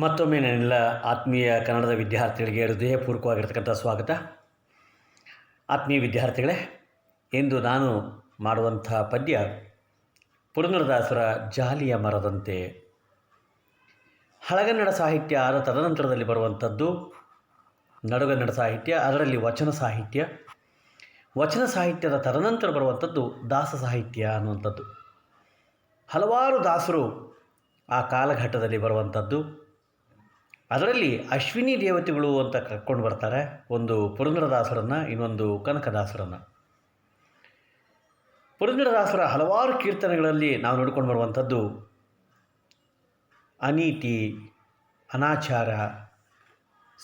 ಮತ್ತೊಮ್ಮೆ ನನ್ನೆಲ್ಲ ಆತ್ಮೀಯ ಕನ್ನಡದ ವಿದ್ಯಾರ್ಥಿಗಳಿಗೆ ಹೃದಯಪೂರ್ವಕವಾಗಿರ್ತಕ್ಕಂಥ ಸ್ವಾಗತ. ಆತ್ಮೀಯ ವಿದ್ಯಾರ್ಥಿಗಳೇ, ಇಂದು ನಾನು ಮಾಡುವಂಥ ಪದ್ಯ ಪುರಂದರದಾಸರ ಜಾಲಿಯ ಮರದಂತೆ. ಹಳಗನ್ನಡ ಸಾಹಿತ್ಯ ಆದ ತದನಂತರದಲ್ಲಿ ಬರುವಂಥದ್ದು ನಡುಗನ್ನಡ ಸಾಹಿತ್ಯ, ಅದರಲ್ಲಿ ವಚನ ಸಾಹಿತ್ಯ. ವಚನ ಸಾಹಿತ್ಯದ ತದನಂತರ ಬರುವಂಥದ್ದು ದಾಸ ಸಾಹಿತ್ಯ ಅನ್ನುವಂಥದ್ದು. ಹಲವಾರು ದಾಸರು ಆ ಕಾಲಘಟ್ಟದಲ್ಲಿ ಬರುವಂಥದ್ದು. ಅದರಲ್ಲಿ ಅಶ್ವಿನಿ ದೇವತೆಗಳು ಅಂತ ಕರ್ಕೊಂಡು ಬರ್ತಾರೆ. ಒಂದು ಪುರಂದರದಾಸರನ್ನು, ಇನ್ನೊಂದು ಕನಕದಾಸರನ್ನು. ಪುರಂದರದಾಸರ ಹಲವಾರು ಕೀರ್ತನೆಗಳಲ್ಲಿ ನಾವು ನೋಡ್ಕೊಂಡು ಬರುವಂಥದ್ದು ಅನೀತಿ, ಅನಾಚಾರ,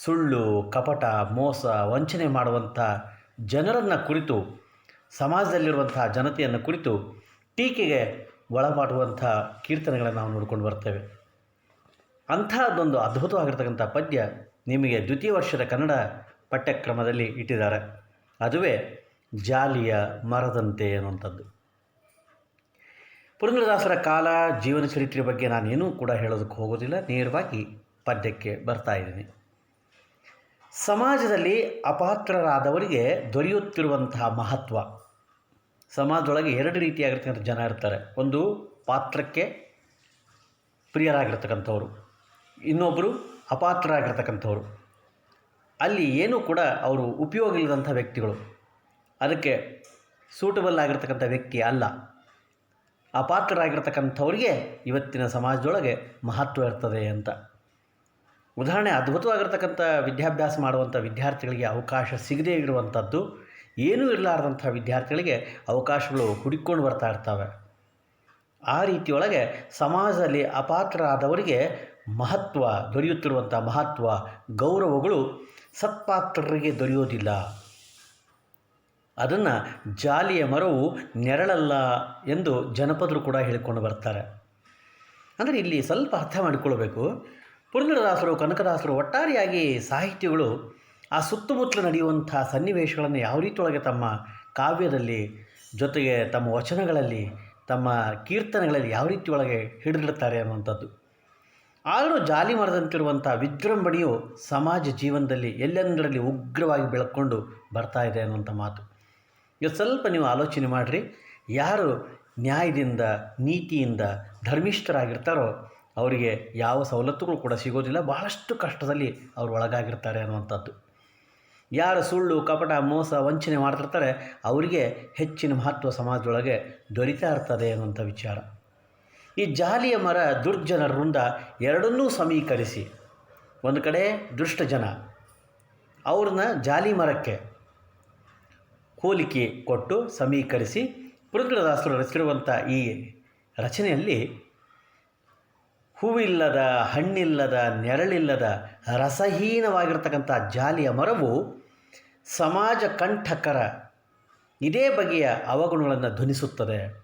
ಸುಳ್ಳು, ಕಪಟ, ಮೋಸ, ವಂಚನೆ ಮಾಡುವಂಥ ಜನರನ್ನು ಕುರಿತು, ಸಮಾಜದಲ್ಲಿರುವಂಥ ಜನತೆಯನ್ನು ಕುರಿತು ಟೀಕೆಗೆ ಒಳಪಾಡುವಂಥ ಕೀರ್ತನೆಗಳನ್ನು ನಾವು ನೋಡ್ಕೊಂಡು ಬರ್ತೇವೆ. ಅಂಥದ್ದೊಂದು ಅದ್ಭುತವಾಗಿರ್ತಕ್ಕಂಥ ಪದ್ಯ ನಿಮಗೆ ದ್ವಿತೀಯ ವರ್ಷದ ಕನ್ನಡ ಪಠ್ಯಕ್ರಮದಲ್ಲಿ ಇಟ್ಟಿದ್ದಾರೆ. ಅದುವೇ ಜಾಲಿಯ ಮರದಂತೆ ಅನ್ನುವಂಥದ್ದು. ಪುರಂದ್ರದಾಸರ ಕಾಲ, ಜೀವನ ಚರಿತ್ರೆ ಬಗ್ಗೆ ನಾನೇನೂ ಕೂಡ ಹೇಳೋದಕ್ಕೆ ಹೋಗೋದಿಲ್ಲ. ನೇರವಾಗಿ ಪದ್ಯಕ್ಕೆ ಬರ್ತಾ ಇದ್ದೀನಿ. ಸಮಾಜದಲ್ಲಿ ಅಪಾತ್ರರಾದವರಿಗೆ ದೊರೆಯುತ್ತಿರುವಂತಹ ಮಹತ್ವ. ಸಮಾಜದೊಳಗೆ ಎರಡು ರೀತಿಯಾಗಿರ್ತಕ್ಕಂಥ ಜನ ಇರ್ತಾರೆ. ಒಂದು ಪಾತ್ರಕ್ಕೆ ಪ್ರಿಯರಾಗಿರ್ತಕ್ಕಂಥವ್ರು. ಇನ್ನೊಬ್ಬರು ಅಪಾತ್ರರಾಗಿರ್ತಕ್ಕಂಥವ್ರು. ಅಲ್ಲಿ ಏನೂ ಕೂಡ ಅವರು ಉಪಯೋಗ ಇಲ್ಲದಂಥ ವ್ಯಕ್ತಿಗಳು. ಅದಕ್ಕೆ ಸೂಟಬಲ್ ಆಗಿರ್ತಕ್ಕಂಥ ವ್ಯಕ್ತಿ ಅಲ್ಲ. ಅಪಾತ್ರರಾಗಿರ್ತಕ್ಕಂಥವ್ರಿಗೆ ಇವತ್ತಿನ ಸಮಾಜದೊಳಗೆ ಮಹತ್ವ ಇರ್ತದೆ ಅಂತ. ಉದಾಹರಣೆ ಅದ್ಭುತವಾಗಿರ್ತಕ್ಕಂಥ ವಿದ್ಯಾಭ್ಯಾಸ ಮಾಡುವಂಥ ವಿದ್ಯಾರ್ಥಿಗಳಿಗೆ ಅವಕಾಶ ಸಿಗದೇ ಇರುವಂಥದ್ದು, ಏನೂ ಇರಲಾರ್ದಂಥ ವಿದ್ಯಾರ್ಥಿಗಳಿಗೆ ಅವಕಾಶಗಳು ಹುಡುಕೊಂಡು ಬರ್ತಾ ಇರ್ತವೆ. ಆ ರೀತಿಯೊಳಗೆ ಸಮಾಜದಲ್ಲಿ ಅಪಾತ್ರರಾದವರಿಗೆ ಮಹತ್ವ, ದೊರೆಯುತ್ತಿರುವಂಥ ಮಹತ್ವ, ಗೌರವಗಳು ಸತ್ಪಾತ್ರರಿಗೆ ದೊರೆಯೋದಿಲ್ಲ. ಅದನ್ನು ಜಾಲಿಯ ಮರವು ನೆರಳಲ್ಲ ಎಂದು ಜನಪದರು ಕೂಡ ಹೇಳಿಕೊಂಡು ಬರ್ತಾರೆ. ಅಂದರೆ ಇಲ್ಲಿ ಸ್ವಲ್ಪ ಅರ್ಥ ಮಾಡಿಕೊಳ್ಬೇಕು ಪುರಂದರದಾಸರು ಕನಕದಾಸರು ಒಟ್ಟಾರೆಯಾಗಿ ಸಾಹಿತ್ಯಗಳು ಆ ಸುತ್ತಮುತ್ತಲು ನಡೆಯುವಂಥ ಸನ್ನಿವೇಶಗಳನ್ನು ಯಾವ ರೀತಿಯೊಳಗೆ ತಮ್ಮ ಕಾವ್ಯದಲ್ಲಿ ಜೊತೆಗೆ ತಮ್ಮ ವಚನಗಳಲ್ಲಿ, ತಮ್ಮ ಕೀರ್ತನೆಗಳಲ್ಲಿ ಯಾವ ರೀತಿಯೊಳಗೆ ಹಿಡಿದಿಡ್ತಾರೆ ಅನ್ನುವಂಥದ್ದು. ಆದರೂ ಜಾಲಿ ಮರದಂತಿರುವಂಥ ವಿಜೃಂಭಣೆಯು ಸಮಾಜ ಜೀವನದಲ್ಲಿ ಎಲ್ಲೆಂದರಲ್ಲಿ ಉಗ್ರವಾಗಿ ಬೆಳಕೊಂಡು ಬರ್ತಾ ಇದೆ ಅನ್ನುವಂಥ ಮಾತು. ಇವತ್ತು ಸ್ವಲ್ಪ ನೀವು ಆಲೋಚನೆ ಮಾಡಿರಿ, ಯಾರು ನ್ಯಾಯದಿಂದ, ನೀತಿಯಿಂದ ಧರ್ಮಿಷ್ಠರಾಗಿರ್ತಾರೋ ಅವರಿಗೆ ಯಾವ ಸವಲತ್ತುಗಳು ಕೂಡ ಸಿಗೋದಿಲ್ಲ, ಬಹಳಷ್ಟು ಕಷ್ಟದಲ್ಲಿ ಅವರು ಒಳಗಾಗಿರ್ತಾರೆ ಅನ್ನುವಂಥದ್ದು. ಯಾರು ಸುಳ್ಳು, ಕಪಟ, ಮೋಸ, ವಂಚನೆ ಮಾಡ್ತಿರ್ತಾರೆ, ಅವರಿಗೆ ಹೆಚ್ಚಿನ ಮಹತ್ವ ಸಮಾಜದೊಳಗೆ ದೊರೀತಾ ಇರ್ತದೆ ಅನ್ನುವಂಥ ವಿಚಾರ. ಈ ಜಾಲಿಯ ಮರ ದುರ್ಜನರ ವೃಂದ ಎರಡನ್ನೂ ಸಮೀಕರಿಸಿ. ಒಂದು ಕಡೆ ದುಷ್ಟ ಜನ ಅವ್ರನ್ನ ಜಾಲಿ ಮರಕ್ಕೆ ಹೋಲಿಕೆ ಕೊಟ್ಟು ಸಮೀಕರಿಸಿ ಪುರಂದ್ರದಾಸರು ರಚಿಸಿರುವಂಥ ಈ ರಚನೆಯಲ್ಲಿ ಹೂವಿಲ್ಲದ, ಹಣ್ಣಿಲ್ಲದ, ನೆರಳಿಲ್ಲದ, ರಸಹೀನವಾಗಿರ್ತಕ್ಕಂಥ ಜಾಲಿಯ ಮರವು ಸಮಾಜ ಕಂಠಕರ ಇದೇ ಬಗೆಯ ಅವಗುಣಗಳನ್ನು ಧ್ವನಿಸುತ್ತದೆ.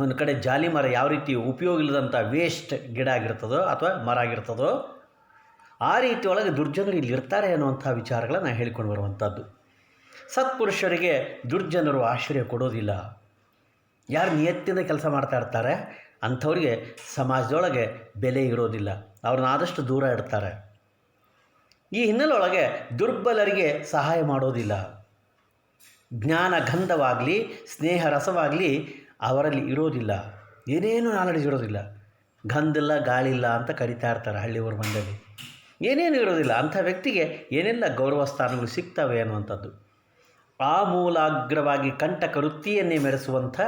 ಒಂದು ಕಡೆ ಜಾಲಿ ಮರ ಯಾವ ರೀತಿ ಉಪಯೋಗ ಇಲ್ಲದಂಥ ವೇಸ್ಟ್ ಗಿಡ ಆಗಿರ್ತದೋ ಅಥವಾ ಮರ ಆಗಿರ್ತದೋ, ಆ ರೀತಿ ಒಳಗೆ ದುರ್ಜನರು ಇಲ್ಲಿ ಇರ್ತಾರೆ ಅನ್ನುವಂಥ ವಿಚಾರಗಳನ್ನು ಹೇಳಿಕೊಂಡು ಬರುವಂಥದ್ದು. ಸತ್ಪುರುಷರಿಗೆ ದುರ್ಜನರು ಆಶ್ರಯ ಕೊಡೋದಿಲ್ಲ. ಯಾರು ನಿಯತ್ತಿಂದ ಕೆಲಸ ಮಾಡ್ತಾ ಇರ್ತಾರೆ, ಅಂಥವ್ರಿಗೆ ಸಮಾಜದೊಳಗೆ ಬೆಲೆ ಇರೋದಿಲ್ಲ. ಅವ್ರನ್ನ ಆದಷ್ಟು ದೂರ ಇಡ್ತಾರೆ. ಈ ಹಿನ್ನೆಲೆಯೊಳಗೆ ದುರ್ಬಲರಿಗೆ ಸಹಾಯ ಮಾಡೋದಿಲ್ಲ. ಜ್ಞಾನ ಗಂಧವಾಗಲಿ, ಸ್ನೇಹ ರಸವಾಗಲಿ ಅವರಲ್ಲಿ ಇರೋದಿಲ್ಲ, ಏನೇನು ನಾಲೆಡ್ಜ್ ಇರೋದಿಲ್ಲ. ಗಂಧಿಲ್ಲ, ಗಾಳಿಲ್ಲ ಅಂತ ಕರಿತಾ ಇರ್ತಾರೆ ಹಳ್ಳಿಯವರು ಮಂಡಳಿ ಏನೇನು ಇರೋದಿಲ್ಲ, ಅಂಥ ವ್ಯಕ್ತಿಗೆ ಏನೆಲ್ಲ ಗೌರವ ಸ್ಥಾನಗಳು ಸಿಗ್ತವೆ ಅನ್ನುವಂಥದ್ದು. ಆ ಮೂಲಾಗ್ರವಾಗಿ ಕಂಟಕ ವೃತ್ತಿಯನ್ನೇ ಮೆರೆಸುವಂಥ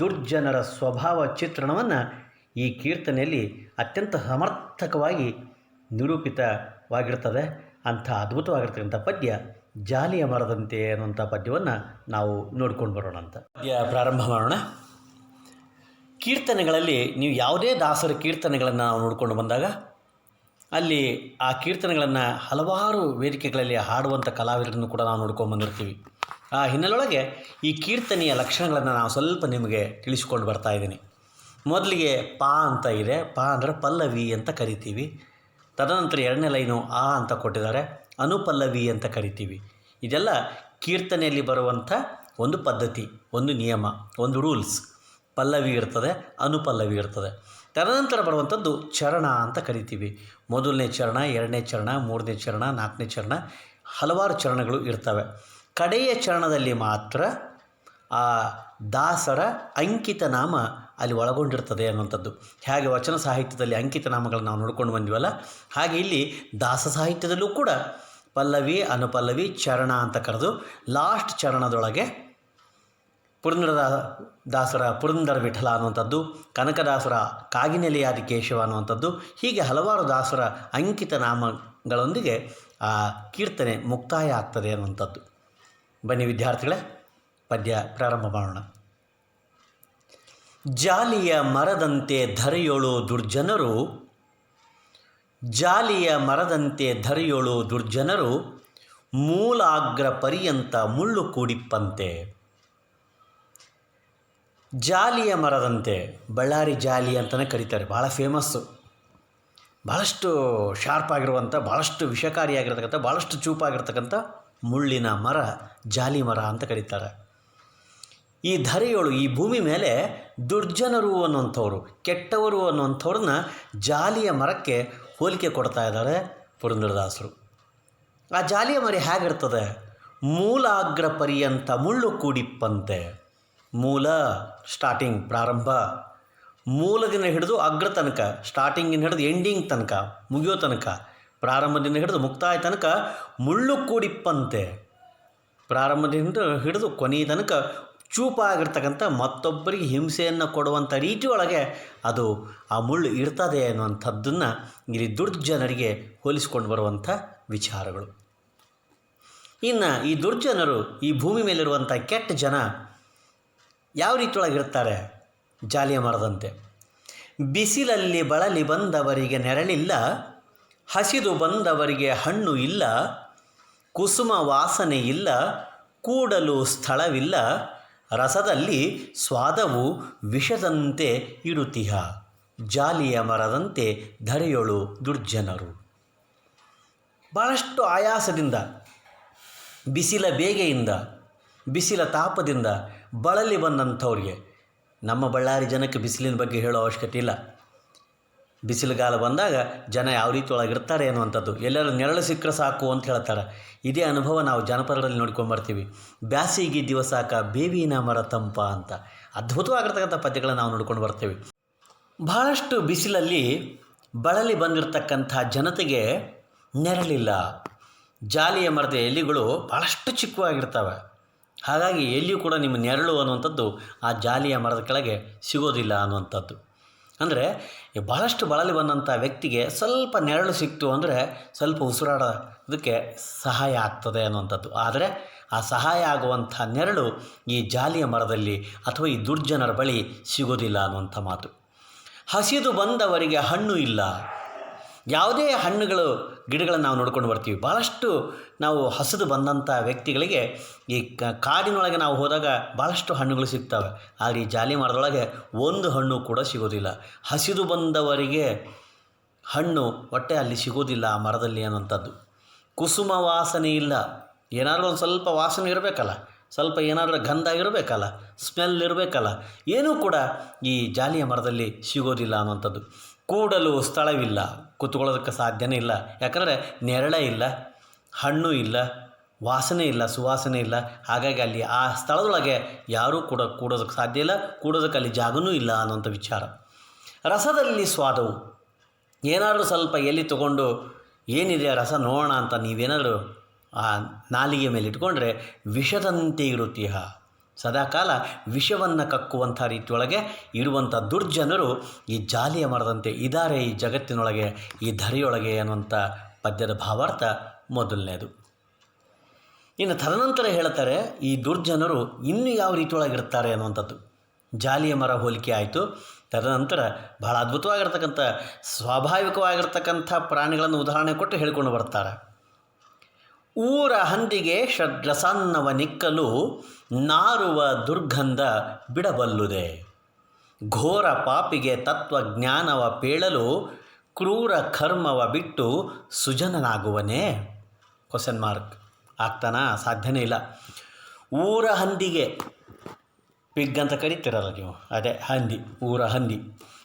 ದುರ್ಜನರ ಸ್ವಭಾವ ಚಿತ್ರಣವನ್ನು ಈ ಕೀರ್ತನೆಯಲ್ಲಿ ಅತ್ಯಂತ ಸಮರ್ಥಕವಾಗಿ ನಿರೂಪಿತವಾಗಿರ್ತದೆ. ಅಂಥ ಅದ್ಭುತವಾಗಿರ್ತಕ್ಕಂಥ ಪದ್ಯ ಜಾಲಿಯ ಮರದಂತೆ ಅನ್ನುವಂಥ ಪದ್ಯವನ್ನು ನಾವು ನೋಡ್ಕೊಂಡು ಬರೋಣ ಅಂತ ಪದ್ಯ ಪ್ರಾರಂಭ ಮಾಡೋಣ. ಕೀರ್ತನೆಗಳಲ್ಲಿ ನೀವು ಯಾವುದೇ ದಾಸರ ಕೀರ್ತನೆಗಳನ್ನು ನಾವು ನೋಡಿಕೊಂಡು ಬಂದಾಗ, ಅಲ್ಲಿ ಆ ಕೀರ್ತನೆಗಳನ್ನು ಹಲವಾರು ವೇದಿಕೆಗಳಲ್ಲಿ ಹಾಡುವಂಥ ಕಲಾವಿದರನ್ನು ಕೂಡ ನಾವು ನೋಡ್ಕೊಂಡು ಬಂದಿರ್ತೀವಿ. ಆ ಹಿನ್ನೆಲೆಯೊಳಗೆ ಈ ಕೀರ್ತನೆಯ ಲಕ್ಷಣಗಳನ್ನು ನಾವು ಸ್ವಲ್ಪ ನಿಮಗೆ ತಿಳಿಸ್ಕೊಂಡು ಬರ್ತಾ ಇದ್ದೀನಿ. ಮೊದಲಿಗೆ ಪಾ ಅಂತ ಇದೆ. ಪಾ ಅಂದರೆ ಪಲ್ಲವಿ ಅಂತ ಕರಿತೀವಿ. ತದನಂತರ ಎರಡನೇ ಲೈನು ಆ ಅಂತ ಕೊಟ್ಟಿದ್ದಾರೆ. ಅನುಪಲ್ಲವಿ ಅಂತ ಕರಿತೀವಿ. ಇದೆಲ್ಲ ಕೀರ್ತನೆಯಲ್ಲಿ ಬರುವಂಥ ಒಂದು ಪದ್ಧತಿ, ಒಂದು ನಿಯಮ, ಒಂದು ರೂಲ್ಸ್. ಪಲ್ಲವಿ ಇರ್ತದೆ, ಅನುಪಲ್ಲವಿ ಇರ್ತದೆ. ತದನಂತರ ಬರುವಂಥದ್ದು ಚರಣ ಅಂತ ಕರಿತೀವಿ. ಮೊದಲನೇ ಚರಣ, ಎರಡನೇ ಚರಣ, ಮೂರನೇ ಚರಣ, ನಾಲ್ಕನೇ ಚರಣ ಹಲವಾರು ಚರಣಗಳು ಇರ್ತವೆ. ಕಡೆಯ ಚರಣದಲ್ಲಿ ಮಾತ್ರ ಆ ದಾಸರ ಅಂಕಿತ ನಾಮ ಅಲ್ಲಿ ಒಳಗೊಂಡಿರ್ತದೆ ಅನ್ನುವಂಥದ್ದು. ಹೇಗೆ ವಚನ ಸಾಹಿತ್ಯದಲ್ಲಿ ಅಂಕಿತ ನಾಮಗಳನ್ನು ನಾವು ನೋಡ್ಕೊಂಡು ಬಂದಿವಲ್ಲ, ಹಾಗೆ ಇಲ್ಲಿ ದಾಸ ಸಾಹಿತ್ಯದಲ್ಲೂ ಕೂಡ ಪಲ್ಲವಿ, ಅನುಪಲ್ಲವಿ, ಚರಣ ಅಂತ ಕರೆದು ಲಾಸ್ಟ್ ಚರಣದೊಳಗೆ ಪುರಂದರ ದಾಸರ ಪುರಂದರ ವಿಠಲ ಅನ್ನುವಂಥದ್ದು, ಕನಕದಾಸರ ಕಾಗಿನೆಲೆಯಾದಿ ಕೇಶವ ಅನ್ನುವಂಥದ್ದು, ಹೀಗೆ ಹಲವಾರು ದಾಸರ ಅಂಕಿತ ನಾಮಗಳೊಂದಿಗೆ, ಆ ಕೀರ್ತನೆ ಮುಕ್ತಾಯ ಆಗ್ತದೆ ಅನ್ನುವಂಥದ್ದು. ಬನ್ನಿ ವಿದ್ಯಾರ್ಥಿಗಳೇ, ಪದ್ಯ ಪ್ರಾರಂಭ ಮಾಡೋಣ. ಜಾಲಿಯ ಮರದಂತೆ ಧರೆಯೋಳು ದುರ್ಜನರು, ಜಾಲಿಯ ಮರದಂತೆ ಧರೆಯೋಳು ದುರ್ಜನರು, ಮೂಲಾಗ್ರ ಪರ್ಯಂತ ಮುಳ್ಳು ಕೂಡಿಪ್ಪಂತೆ. ಜಾಲಿಯ ಮರದಂತೆ ಬಳ್ಳಾರಿ ಜಾಲಿ ಅಂತಲೇ ಕರೀತಾರೆ. ಭಾಳ ಫೇಮಸ್ಸು ಭಾಳಷ್ಟು ಶಾರ್ಪ್ ಆಗಿರುವಂಥ ಭಾಳಷ್ಟು ವಿಷಕಾರಿಯಾಗಿರ್ತಕ್ಕಂಥ ಭಾಳಷ್ಟು ಚೂಪಾಗಿರ್ತಕ್ಕಂಥ ಮುಳ್ಳಿನ ಮರ, ಜಾಲಿ ಮರ ಅಂತ ಕರೀತಾರೆ. ಈ ಧರೆಯೋಳು, ಈ ಭೂಮಿ ಮೇಲೆ ದುರ್ಜನರು ಅನ್ನುವಂಥವ್ರು, ಕೆಟ್ಟವರು ಅನ್ನುವಂಥವ್ರನ್ನ ಜಾಲಿಯ ಮರಕ್ಕೆ ಹೋಲಿಕೆ ಕೊಡ್ತಾ ಇದ್ದಾರೆ ಪುರಂದರದಾಸರು. ಆ ಜಾಲಿಯ ಮರ ಹೇಗಿರ್ತದೆ? ಮೂಲಾಗ್ರ ಪರ್ಯಂತ ಮುಳ್ಳು ಕೂಡಿಪ್ಪಂತೆ. ಮೂಲ ಸ್ಟಾರ್ಟಿಂಗ್ ಪ್ರಾರಂಭ. ಮೂಲದಿಂದ ಹಿಡಿದು ಅಗ್ರ ತನಕ ಸ್ಟಾರ್ಟಿಂಗಿನ ಹಿಡಿದು ಎಂಡಿಂಗ್ ತನಕ, ಮುಗಿಯೋ ತನಕ, ಪ್ರಾರಂಭದಿಂದ ಹಿಡಿದು ಮುಕ್ತಾಯ ತನಕ ಮುಳ್ಳು ಕೂಡಿಪ್ಪಂತೆ. ಪ್ರಾರಂಭದಿಂದ ಹಿಡಿದು ಕೊನೆಯ ತನಕ ಚೂಪಾಗಿರ್ತಕ್ಕಂಥ ಮತ್ತೊಬ್ಬರಿಗೆ ಹಿಂಸೆಯನ್ನು ಕೊಡುವಂಥ ರೀತಿ ಅದು ಆ ಮುಳ್ಳು ಇರ್ತದೆ ಅನ್ನುವಂಥದ್ದನ್ನು ಇಲ್ಲಿ ದುರ್ಜನರಿಗೆ ಹೋಲಿಸಿಕೊಂಡು ಬರುವಂಥ ವಿಚಾರಗಳು. ಇನ್ನು ಈ ದುರ್ಜನರು ಈ ಭೂಮಿ ಮೇಲಿರುವಂಥ ಕೆಟ್ಟ ಜನ ಯಾವ ರೀತಿಯೊಳಗಿರ್ತಾರೆ ಜಾಲಿಯ ಮರದಂತೆ. ಬಿಸಿಲಲ್ಲಿ ಬಳಲಿ ಬಂದವರಿಗೆ ನೆರಳಿಲ್ಲ, ಹಸಿದು ಬಂದವರಿಗೆ ಹಣ್ಣು ಇಲ್ಲ, ಕುಸುಮ ವಾಸನೆ ಇಲ್ಲ, ಕೂಡಲು ಸ್ಥಳವಿಲ್ಲ, ರಸದಲ್ಲಿ ಸ್ವಾದವು ವಿಷದಂತೆ ಇಡುತಿಹ. ಜಾಲಿಯ ಮರದಂತೆ ಧರೆಯೊಳು ದುರ್ಜನರು. ಭಾಳಷ್ಟು ಆಯಾಸದಿಂದ, ಬಿಸಿಲ ಬೇಗೆಯಿಂದ ಬಿಸಿಲ ತಾಪದಿಂದ ಬಳಲಿ ಬಂದಂಥವ್ರಿಗೆ, ನಮ್ಮ ಬಳ್ಳಾರಿ ಜನಕ್ಕೆ ಬಿಸಿಲಿನ ಬಗ್ಗೆ ಹೇಳೋ ಅವಶ್ಯಕತೆ ಇಲ್ಲ. ಬಿಸಿಲುಗಾಲ ಬಂದಾಗ ಜನ ಯಾವ ರೀತಿ ಒಳಗಿರ್ತಾರೆ ಅನ್ನುವಂಥದ್ದು ಎಲ್ಲರೂ ನೆರಳು ಸಿಕ್ಕರೆ ಸಾಕು ಅಂತ ಹೇಳ್ತಾರೆ. ಇದೇ ಅನುಭವ ನಾವು ಜನಪದಗಳಲ್ಲಿ ನೋಡ್ಕೊಂಬರ್ತೀವಿ ಬ್ಯಾಸಿಗೆ ದಿವಸಾಕ ಬೇವಿನ ಮರ ತಂಪ ಅಂತ. ಅದ್ಭುತವಾಗಿರ್ತಕ್ಕಂಥ ಪದ್ಯಗಳನ್ನು ನಾವು ನೋಡ್ಕೊಂಡು ಬರ್ತೀವಿ. ಬಹಳಷ್ಟು ಬಿಸಿಲಲ್ಲಿ ಬಳಲಿ ಬಂದಿರತಕ್ಕಂಥ ಜನತೆಗೆ ನೆರಳಿಲ್ಲ. ಜಾಲಿಯ ಮರದ ಎಲೆಗಳು ಭಾಳಷ್ಟು ಚಿಕ್ಕವಾಗಿರ್ತವೆ. ಹಾಗಾಗಿ ಎಲ್ಲಿಯೂ ಕೂಡ ನಿಮ್ಮ ನೆರಳು ಅನ್ನುವಂಥದ್ದು ಆ ಜಾಲಿಯ ಮರದ ಕೆಳಗೆ ಸಿಗೋದಿಲ್ಲ ಅನ್ನುವಂಥದ್ದು. ಅಂದರೆ ಬಹಳಷ್ಟು ಬಳಲಿ ಬಂದಂಥ ವ್ಯಕ್ತಿಗೆ ಸ್ವಲ್ಪ ನೆರಳು ಸಿಕ್ತು ಅಂದರೆ ಸ್ವಲ್ಪ ಉಸಿರಾಡೋದಕ್ಕೆ ಸಹಾಯ ಆಗ್ತದೆ ಅನ್ನುವಂಥದ್ದು. ಆದರೆ ಆ ಸಹಾಯ ಆಗುವಂಥ ನೆರಳು ಈ ಜಾಲಿಯ ಮರದಲ್ಲಿ ಅಥವಾ ಈ ದುರ್ಜನರ ಬಳಿ ಸಿಗೋದಿಲ್ಲ ಅನ್ನುವಂಥ ಮಾತು. ಹಸಿದು ಬಂದವರಿಗೆ ಹಣ್ಣು ಇಲ್ಲ. ಯಾವುದೇ ಹಣ್ಣುಗಳು, ಗಿಡಗಳನ್ನು ನಾವು ನೋಡ್ಕೊಂಡು ಬರ್ತೀವಿ. ಭಾಳಷ್ಟು ನಾವು ಹಸಿದು ಬಂದಂಥ ವ್ಯಕ್ತಿಗಳಿಗೆ ಈ ಕಾಡಿನೊಳಗೆ ನಾವು ಹೋದಾಗ ಭಾಳಷ್ಟು ಹಣ್ಣುಗಳು ಸಿಗ್ತವೆ. ಆದರೆ ಈ ಜಾಲಿ ಮರದೊಳಗೆ ಒಂದು ಹಣ್ಣು ಕೂಡ ಸಿಗೋದಿಲ್ಲ. ಹಸಿದು ಬಂದವರಿಗೆ ಹಣ್ಣು ಒಟ್ಟೆ ಅಲ್ಲಿ ಸಿಗೋದಿಲ್ಲ ಆ ಮರದಲ್ಲಿ ಅನ್ನೋಂಥದ್ದು ಕುಸುಮ ವಾಸನೆ ಇಲ್ಲ. ಏನಾದರೂ ಒಂದು ಸ್ವಲ್ಪ ವಾಸನೆ ಇರಬೇಕಲ್ಲ. ಸ್ವಲ್ಪ ಏನಾದರೂ ಗಂಧ ಇರಬೇಕಲ್ಲ. ಸ್ಮೆಲ್ ಇರಬೇಕಲ್ಲ. ಏನೂ ಕೂಡ ಈ ಜಾಲಿಯ ಮರದಲ್ಲಿ ಸಿಗೋದಿಲ್ಲ ಅನ್ನುವಂಥದ್ದು. ಕೂಡಲು ಸ್ಥಳವಿಲ್ಲ, ಕೂತ್ಕೊಳ್ಳೋದಕ್ಕೆ ಸಾಧ್ಯನೇ ಇಲ್ಲ. ಯಾಕಂದರೆ ನೆರಳೆ ಇಲ್ಲ, ಹಣ್ಣು ಇಲ್ಲ, ವಾಸನೆ ಇಲ್ಲ, ಸುವಾಸನೆ ಇಲ್ಲ. ಹಾಗಾಗಿ ಅಲ್ಲಿ ಆ ಸ್ಥಳದೊಳಗೆ ಯಾರೂ ಕೂಡ ಕೂಡೋದಕ್ಕೆ ಸಾಧ್ಯ ಇಲ್ಲ, ಕೂಡೋದಕ್ಕೆ ಅಲ್ಲಿ ಜಾಗನೂ ಇಲ್ಲ ಅನ್ನೋಂಥ ವಿಚಾರ. ರಸದಲ್ಲಿ ಸ್ವಾದವು. ಏನಾದರೂ ಸ್ವಲ್ಪ ಎಲ್ಲಿ ತಗೊಂಡು, ಏನಿದೆ ರಸ ನೋಡೋಣ ಅಂತ ನೀವೇನಾದರೂ ಆ ನಾಲಿಗೆ ಮೇಲೆ ಇಟ್ಕೊಂಡ್ರೆ ವಿಷದಂತೆ ಇರುತ್ತೀಹ. ಸದಾಕಾಲ ವಿಷವನ್ನು ಕಕ್ಕುವಂಥ ರೀತಿಯೊಳಗೆ ಇರುವಂಥ ದುರ್ಜನರು ಈ ಜಾಲಿಯ ಮರದಂತೆ ಇದ್ದಾರೆ ಈ ಜಗತ್ತಿನೊಳಗೆ, ಈ ಧರೆಯೊಳಗೆ ಅನ್ನುವಂಥ ಪದ್ಯದ ಭಾವಾರ್ಥ ಮೊದಲನೇದು. ಇನ್ನು ತದನಂತರ ಹೇಳ್ತಾರೆ, ಈ ದುರ್ಜನರು ಇನ್ನೂ ಯಾವ ರೀತಿಯೊಳಗಿರ್ತಾರೆ ಅನ್ನುವಂಥದ್ದು. ಜಾಲಿಯ ಮರ ಹೋಲಿಕೆ ಆಯಿತು. ತದನಂತರ ಬಹಳ ಅದ್ಭುತವಾಗಿರ್ತಕ್ಕಂಥ, ಸ್ವಾಭಾವಿಕವಾಗಿರ್ತಕ್ಕಂಥ ಪ್ರಾಣಿಗಳನ್ನು ಉದಾಹರಣೆ ಕೊಟ್ಟು ಹೇಳಿಕೊಂಡು ಬರ್ತಾರೆ. ಊರ ಹಂದಿಗೆ ಷಡ್ರಸನ್ನವ ನಿಕ್ಕಲು ನಾರುವ ದುರ್ಗಂಧ ಬಿಡಬಲ್ಲುದೆ. ಘೋರ ಪಾಪಿಗೆ ತತ್ವಜ್ಞಾನವ ಪೇಳಲು ಕ್ರೂರ ಕರ್ಮವ ಬಿಟ್ಟು ಸುಜನನಾಗುವನೇ? Question mark ಆಗ್ತಾನಾ? ಸಾಧ್ಯನೇ ಇಲ್ಲ. ಊರ ಹಂದಿಗೆ ಪಿಗ್ ಅಂತ ಕರಿತೀರಲ್ಲ ನೀವು? ಅದೇ, ಹಂದಿ, ಊರ ಹಂದಿ.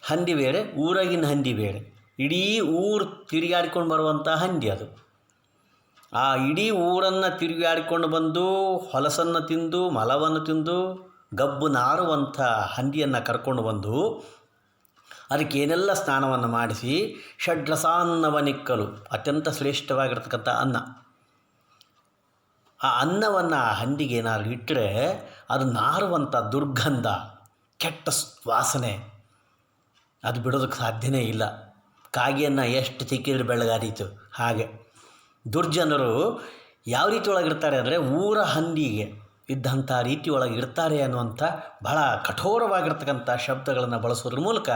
ಹಂದಿ ಬೇರೆ, ಊರಾಗಿನ ಹಂದಿ ಬೇರೆ. ಇಡೀ ಊರು ತಿರುಗಾಡಿಕೊಂಡು ಬರುವಂಥ ಹಂದಿ ಅದು. ಆ ಇಡೀ ಊರನ್ನು ತಿರುಗಾಡಿಕೊಂಡು ಬಂದು ಹೊಲಸನ್ನು ತಿಂದು, ಮಲವನ್ನು ತಿಂದು, ಗಬ್ಬು ನಾರುವಂಥ ಹಂದಿಯನ್ನು ಕರ್ಕೊಂಡು ಬಂದು ಅದಕ್ಕೆ ಏನೆಲ್ಲ ಸ್ನಾನವನ್ನು ಮಾಡಿಸಿ ಷಡ್ರಸಾನ್ನವನಿಕ್ಕಲು, ಅತ್ಯಂತ ಶ್ರೇಷ್ಠವಾಗಿರ್ತಕ್ಕಂಥ ಅನ್ನ. ಆ ಅನ್ನವನ್ನು ಆ ಹಂದಿಗೆ ಏನಾದ್ರು ಇಟ್ಟರೆ ಅದು ನಾರುವಂಥ ದುರ್ಗಂಧ, ಕೆಟ್ಟ ವಾಸನೆ, ಅದು ಬಿಡೋದಕ್ಕೆ ಸಾಧ್ಯನೇ ಇಲ್ಲ. ಕಾಗೆಯನ್ನು ಎಷ್ಟು ತಿಕ್ಕಿದ್ರೆ ಬೆಳಗಾದೀತು ಹಾಗೆ. ದುರ್ಜನರು ಯಾವ ರೀತಿ ಒಳಗಿರ್ತಾರೆ ಅಂದರೆ ಊರ ಹಂದಿಗೆ ಇದ್ದಂಥ ರೀತಿ ಒಳಗೆ ಇರ್ತಾರೆ ಅನ್ನುವಂಥ ಬಹಳ ಕಠೋರವಾಗಿರ್ತಕ್ಕಂಥ ಶಬ್ದಗಳನ್ನು ಬಳಸೋದ್ರ ಮೂಲಕ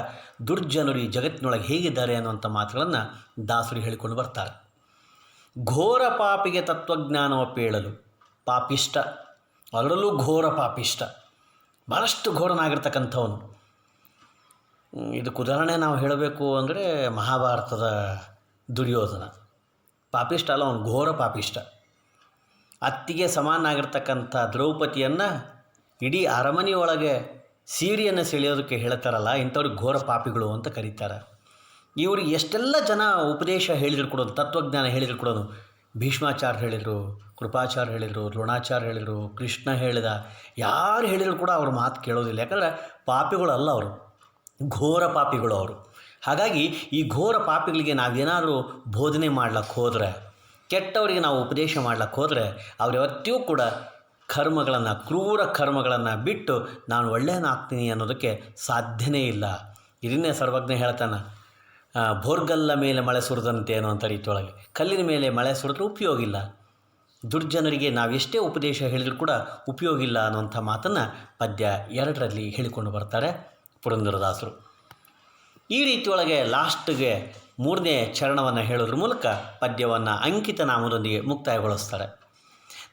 ದುರ್ಜನರು ಈ ಜಗತ್ತಿನೊಳಗೆ ಹೇಗಿದ್ದಾರೆ ಅನ್ನುವಂಥ ಮಾತುಗಳನ್ನು ದಾಸರು ಹೇಳಿಕೊಂಡು ಬರ್ತಾರೆ. ಘೋರ ಪಾಪಿಗೆ ತತ್ವಜ್ಞಾನವ ಪೇಳಲು ಪಾಪಿಷ್ಟ. ಅದರಲ್ಲೂ ಘೋರ ಪಾಪಿಷ್ಟ. ಭಾಳಷ್ಟು ಘೋರನಾಗಿರ್ತಕ್ಕಂಥವನು. ಇದಕ್ಕೆ ಉದಾಹರಣೆ ನಾವು ಹೇಳಬೇಕು ಅಂದರೆ ಮಹಾಭಾರತದ ದುರ್ಯೋಧನ. ಪಾಪಿಷ್ಟ ಅಲ್ಲ, ಅವನು ಘೋರ ಪಾಪಿಷ್ಟ ಅತ್ತಿಗೆ ಸಮಾನಾಗಿರ್ತಕ್ಕಂಥ ದ್ರೌಪದಿಯನ್ನು ಇಡೀ ಅರಮನೆಯೊಳಗೆ ಸೀರೆಯನ್ನು ಸೆಳೆಯೋದಕ್ಕೆ ಹೇಳ್ತಾರಲ್ಲ ಇಂಥವ್ರಿಗೆ ಘೋರ ಪಾಪಿಗಳು ಅಂತ ಕರೀತಾರೆ. ಇವ್ರಿಗೆ ಎಷ್ಟೆಲ್ಲ ಜನ ಉಪದೇಶ ಹೇಳಿದ್ರು ಕೊಡೋದು ತತ್ವಜ್ಞಾನ ಹೇಳಿದ್ರು ಕೊಡೋದು ಭೀಷ್ಮಾಚಾರ್ಯ ಹೇಳಿದರು, ಕೃಪಾಚಾರ್ಯ ಹೇಳಿದರು, ದ್ರೋಣಾಚಾರ್ಯ ಹೇಳಿದರು, ಕೃಷ್ಣ ಹೇಳಿದ, ಯಾರು ಹೇಳಿದ್ರು ಕೂಡ ಅವ್ರ ಮಾತು ಕೇಳೋದಿಲ್ಲ. ಯಾಕಂದರೆ ಪಾಪಿಗಳಲ್ಲ ಅವರು, ಘೋರ ಪಾಪಿಗಳು ಅವರು. ಹಾಗಾಗಿ ಈ ಘೋರ ಪಾಪಿಗಳಿಗೆ ನಾವೇನಾದರೂ ಬೋಧನೆ ಮಾಡ್ಲಕ್ಕೆ ಹೋದರೆ, ಕೆಟ್ಟವರಿಗೆ ನಾವು ಉಪದೇಶ ಮಾಡ್ಲಕ್ಕೆ ಹೋದರೆ, ಅವ್ರು ಯಾವತ್ತಿಯೂ ಕೂಡ ಕರ್ಮಗಳನ್ನು, ಕ್ರೂರ ಕರ್ಮಗಳನ್ನು ಬಿಟ್ಟು ನಾನು ಒಳ್ಳೆಯನಾಗ್ತೀನಿ ಅನ್ನೋದಕ್ಕೆ ಸಾಧ್ಯನೇ ಇಲ್ಲ. ಇದನ್ನೇ ಸರ್ವಜ್ಞ ಹೇಳ್ತಾನೆ ಭೋರ್ಗಲ್ಲ ಮೇಲೆ ಮಳೆ ಸುರಿದಂತೆ ಅನ್ನುವಂಥ ರೀತಿಯೊಳಗೆ ಕಲ್ಲಿನ ಮೇಲೆ ಮಳೆ ಸುರಿದ್ರೆ ಉಪಯೋಗ ಇಲ್ಲ. ದುರ್ಜನರಿಗೆ ನಾವೆಷ್ಟೇ ಉಪದೇಶ ಹೇಳಿದರೂ ಕೂಡ ಉಪಯೋಗ ಇಲ್ಲ ಅನ್ನುವಂಥ ಮಾತನ್ನು ಪದ್ಯ ಎರಡರಲ್ಲಿ ಹೇಳಿಕೊಂಡು ಬರ್ತಾರೆ ಪುರಂದರದಾಸರು. ಈ ರೀತಿಯೊಳಗೆ ಲಾಸ್ಟ್ಗೆ ಮೂರನೇ ಚರಣವನ್ನು ಹೇಳೋದ್ರ ಮೂಲಕ ಪದ್ಯವನ್ನು ಅಂಕಿತ ನಾಮದೊಂದಿಗೆ ಮುಕ್ತಾಯಗೊಳಿಸ್ತಾರೆ.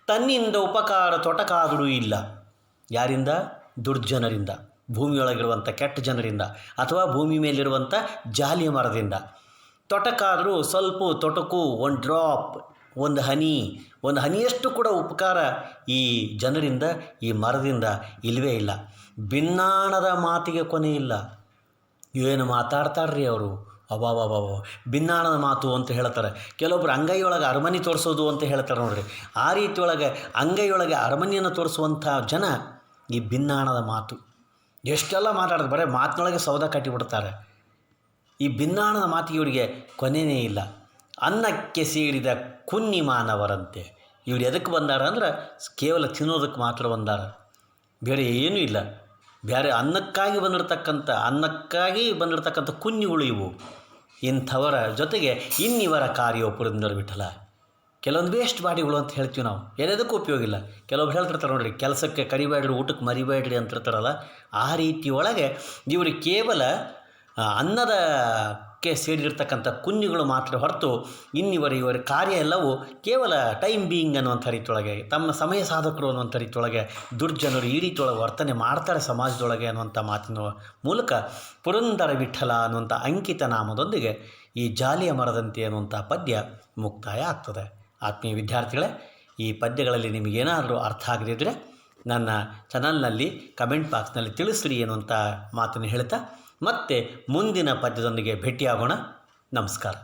ತನ್ನಿಂದ ಉಪಕಾರ ತೊಟಕಾದರೂ ಇಲ್ಲ. ಯಾರಿಂದ? ದುರ್ಜನರಿಂದ. ಭೂಮಿಯೊಳಗಿರುವಂಥ ಕೆಟ್ಟ ಜನರಿಂದ ಅಥವಾ ಭೂಮಿ ಮೇಲಿರುವಂಥ ಜಾಲಿಯ ಮರದಿಂದ. ತೊಟಕಾದರೂ ಸ್ವಲ್ಪ ತೊಟಕು ಒಂದು ಡ್ರಾಪ್ ಒಂದು ಹನಿ, ಒಂದು ಹನಿಯಷ್ಟು ಕೂಡ ಉಪಕಾರ ಈ ಜನರಿಂದ, ಈ ಮರದಿಂದ ಇಲ್ಲವೇ ಇಲ್ಲ. ಭಿನ್ನಾಣದ ಮಾತಿಗೆ ಕೊನೆಯಿಲ್ಲ ಏನು ಮಾತಾಡ್ತಾರ್ರಿ ಅವರು? ಅಬಾಬಾಬಾಬ ಭಿನ್ನಾಣದ ಮಾತು ಅಂತ ಹೇಳ್ತಾರೆ. ಕೆಲವೊಬ್ರು ಅಂಗೈಯೊಳಗೆ ಅರಮನೆ ತೋರಿಸೋದು ಅಂತ ಹೇಳ್ತಾರೆ ನೋಡ್ರಿ. ಆ ರೀತಿಯೊಳಗೆ ಅಂಗೈಯೊಳಗೆ ಅರಮನೆಯನ್ನು ತೋರಿಸುವಂಥ ಜನ ಈ ಭಿನ್ನಾಣದ ಮಾತು. ಎಷ್ಟೆಲ್ಲ ಮಾತಾಡೋದು ಬರೀ ಮಾತಿನೊಳಗೆ ಸೌದ ಕಟ್ಟಿಬಿಡ್ತಾರೆ. ಈ ಭಿನ್ನಾಣದ ಮಾತಿಗೆ ಇವರಿಗೆ ಕೊನೆಯೇ ಇಲ್ಲ. ಅನ್ನಕ್ಕೆ ಸೇರಿದ ಕುನ್ನಿ ಮಾನವರಂತೆ ಇವ್ರು ಎದಕ್ಕೆ ಬಂದಾರ ಅಂದ್ರೆ ಕೇವಲ ತಿನ್ನೋದಕ್ಕೆ ಮಾತ್ರ ಬಂದಾರ. ಬೇರೆ ಏನೂ ಇಲ್ಲ. ಬೇರೆ ಅನ್ನಕ್ಕಾಗಿ ಬಂದಿರತಕ್ಕಂಥ ಅನ್ನಕ್ಕಾಗಿ ಬಂದಿರತಕ್ಕಂಥ ಕುಂಜಿಗಳು ಇವು. ಇಂಥವರ ಜೊತೆಗೆ ಇನ್ನಿವರ ಕಾರ್ಯ ಪುರಂದರ ವಿಠಲ. ಕೆಲವೊಂದು ವೇಸ್ಟ್ ಬಾಡಿಗಳು ಅಂತ ಹೇಳ್ತೀವಿ ನಾವು. ಎಲ್ಲದಕ್ಕೂ ಉಪಯೋಗ ಇಲ್ಲ. ಕೆಲವೊಬ್ರು ಹೇಳ್ತಿರ್ತಾರೆ ನೋಡ್ರಿ ಕೆಲಸಕ್ಕೆ ಕರಿಬೇಡ್ರಿ ಊಟಕ್ಕೆ ಮರಿಬೇಡ್ರಿ ಅಂತಿರ್ತಾರಲ್ಲ ಆ ರೀತಿ ಒಳಗೆ ಇವರು ಕೇವಲ ಆ, ಅನ್ನದಕ್ಕೆ ಸೇರಿರ್ತಕ್ಕಂಥ ಕುಂಜುಗಳು ಮಾತ್ರ ಹೊರತು ಇನ್ನಿವರ ಇವರ ಕಾರ್ಯ ಎಲ್ಲವೂ ಕೇವಲ ಟೈಮ್ ಬೀಯಿಂಗ್ ಅನ್ನುವಂಥ ರೀತಿಯೊಳಗೆ, ತಮ್ಮ ಸಮಯ ಸಾಧಕರು ಅನ್ನುವಂಥ ರೀತಿಯೊಳಗೆ, ದುರ್ಜನರು ಈ ರೀತಿಯೊಳಗೆ ವರ್ತನೆ ಮಾಡ್ತಾರೆ ಸಮಾಜದೊಳಗೆ ಅನ್ನುವಂಥ ಮಾತಿನ ಮೂಲಕ ಪುರಂದರ ವಿಠಲ ಅನ್ನುವಂಥ ಅಂಕಿತ ನಾಮದೊಂದಿಗೆ ಈ ಜಾಲಿಯ ಮರದಂತೆ ಅನ್ನುವಂಥ ಪದ್ಯ ಮುಕ್ತಾಯ ಆಗ್ತದೆ. ಆತ್ಮೀಯ ವಿದ್ಯಾರ್ಥಿಗಳೇ, ಈ ಪದ್ಯಗಳಲ್ಲಿ ನಿಮಗೇನಾದರೂ ಅರ್ಥ ಆಗದಿದ್ದರೆ ನನ್ನ ಚಾನಲ್ನಲ್ಲಿ ಕಮೆಂಟ್ ಬಾಕ್ಸ್ನಲ್ಲಿ ತಿಳಿಸ್ರಿ ಅನ್ನುವಂಥ ಮಾತನ್ನು ಹೇಳ್ತಾ ಮತ್ತೆ ಮುಂದಿನ ಪದ್ಯದೊಂದಿಗೆ ಭೇಟಿಯಾಗೋಣ. ನಮಸ್ಕಾರ.